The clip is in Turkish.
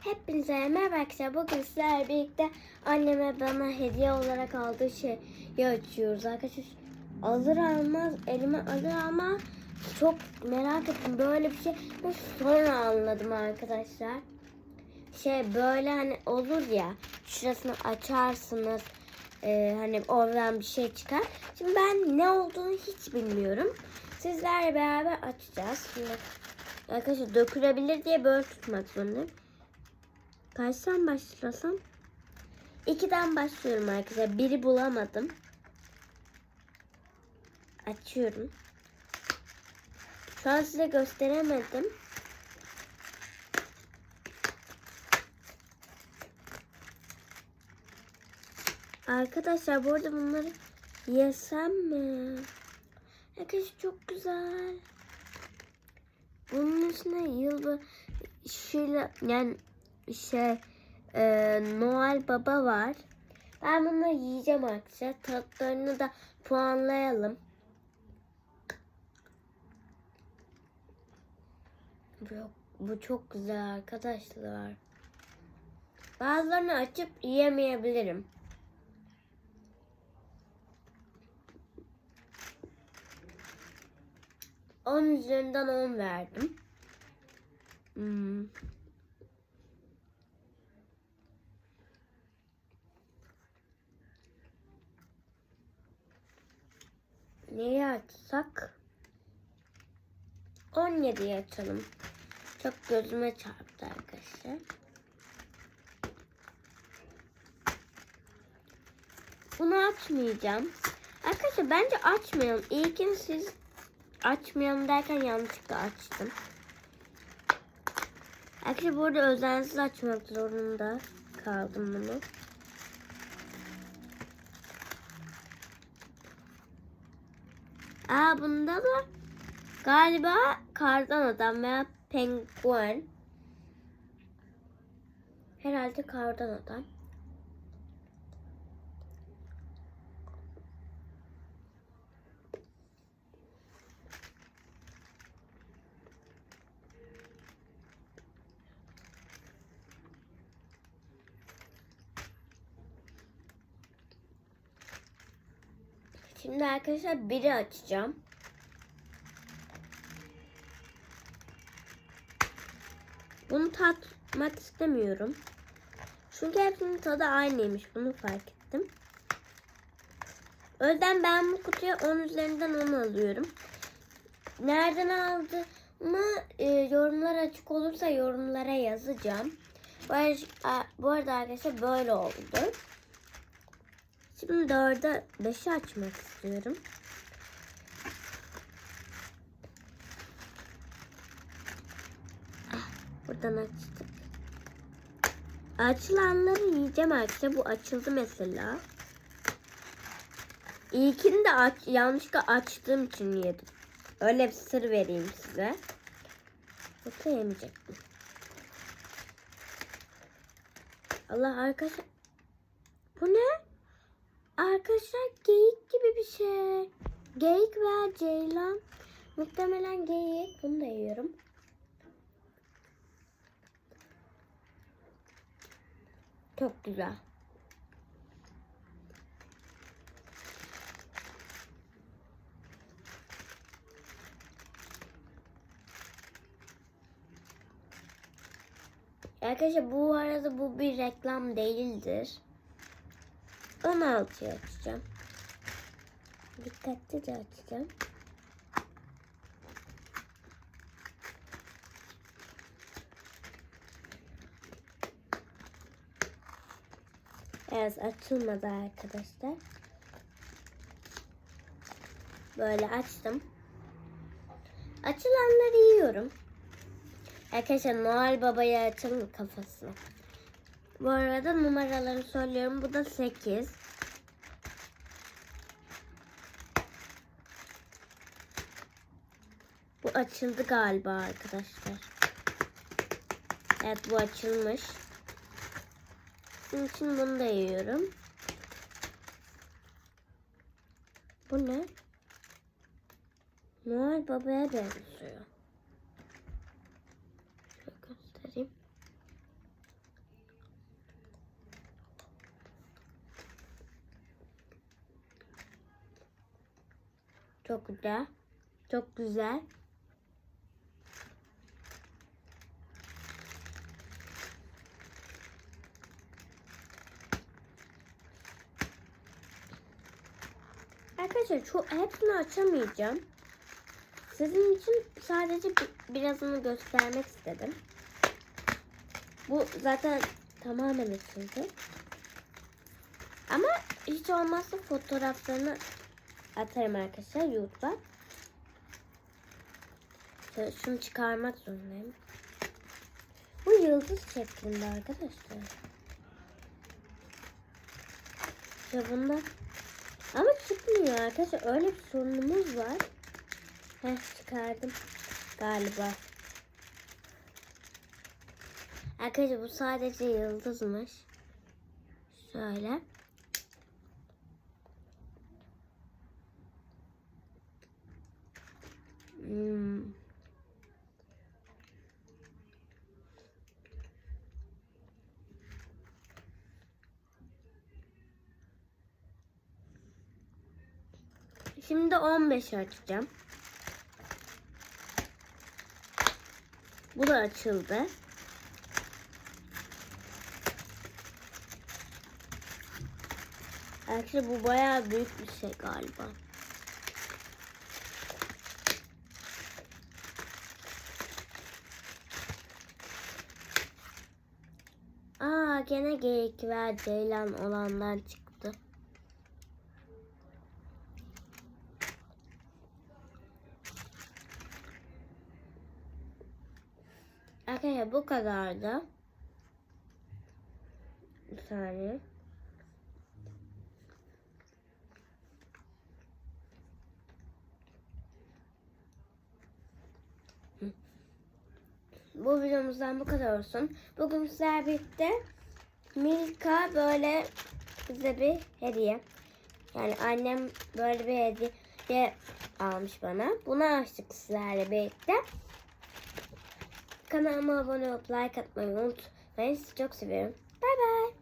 Hepinize merhaba arkadaşlar. Bugün sizlerle birlikte anneme bana hediye olarak aldığı şeyi açıyoruz arkadaşlar. Alır almaz elime alır ama çok merak ettim böyle bir şey. Sonra anladım arkadaşlar. Şey böyle hani olur ya şurasını açarsınız. e, hani oradan bir şey çıkar. Şimdi ben ne olduğunu hiç bilmiyorum. Sizlerle beraber açacağız. Şimdi arkadaşlar dökülebilir diye böyle tutmak zorundayım. Kaçtan başlasam? İkiden başlıyorum arkadaşlar. Biri bulamadım. Açıyorum. Şu an size gösteremedim. Arkadaşlar bu arada bunları yesem mi? Arkadaşlar çok güzel. Bunun üstüne yıl şöyle yani şey e, Noel Baba var. Ben bunları yiyeceğim arkadaşlar. Tatlarını da puanlayalım. Bu, bu çok güzel arkadaşlar. Bazılarını açıp yiyemeyebilirim. On üzerinden on verdim. Hmm. Neyi açsak? 17'yi açalım. Çok gözüme çarptı arkadaşlar. Bunu açmayacağım. Arkadaşlar bence açmayalım. İlkin siz açmayalım derken yanlışlıkla açtım. Arkadaşlar burada özensiz açmak zorunda kaldım bunu. Aa bunda da galiba kardan adam veya penguen. Herhalde kardan adam. Şimdi arkadaşlar biri açacağım. Bunu tatmak istemiyorum. Çünkü hepsinin tadı aynıymış. Bunu fark ettim. O ben bu kutuya 10 üzerinden 10 alıyorum. Nereden aldığımı e, yorumlar açık olursa yorumlara yazacağım. Bu bu arada arkadaşlar böyle oldu. Şimdi 4'e 5'i açmak istiyorum. Ah, buradan açtık. Açılanları yiyeceğim arkadaşlar. Bu açıldı mesela. İlkini de aç, yanlışlıkla açtığım için yedim. Öyle bir sır vereyim size. Yoksa yemeyecektim. Allah arkadaşlar. Bu ne? Arkadaşlar geyik gibi bir şey. Geyik veya ceylan. Muhtemelen geyik. Bunu da yiyorum. Çok güzel. Arkadaşlar bu arada bu bir reklam değildir. 16'yı açacağım. Dikkatlice açacağım. Evet açılmadı arkadaşlar. Böyle açtım. Açılanları yiyorum. Arkadaşlar Noel Baba'yı açalım kafasına. Bu arada numaraları söylüyorum. Bu da 8. Bu açıldı galiba arkadaşlar. Evet bu açılmış. Bunun için bunu da yiyorum. Bu ne? Noel Baba'ya benziyor. Şöyle göstereyim. Çok güzel. Çok güzel. Arkadaşlar çok hepsini açamayacağım. Sizin için sadece bi- birazını göstermek istedim. Bu zaten tamamen içinde. Ama hiç olmazsa fotoğraflarını atarım arkadaşlar YouTube'a. Şunu çıkarmak zorundayım. Bu yıldız şeklinde arkadaşlar. İşte bunda ama çıkmıyor arkadaşlar. Öyle bir sorunumuz var. Heh çıkardım galiba. Arkadaşlar bu sadece yıldızmış. Şöyle. Hmm. Şimdi 15 açacağım. Bu da açıldı. Arkadaşlar bu bayağı büyük bir şey galiba. Aa gene geyik ve ceylan olanlar çıktı. Arkadaşlar bu kadardı. Bir saniye. Bu videomuzdan bu kadar olsun. Bugün sizlerle birlikte Milka böyle bize bir hediye. Yani annem böyle bir hediye almış bana. Bunu açtık sizlerle birlikte. Kanalıma abone olup like atmayı unutmayın. Sizi çok seviyorum. Bay bay.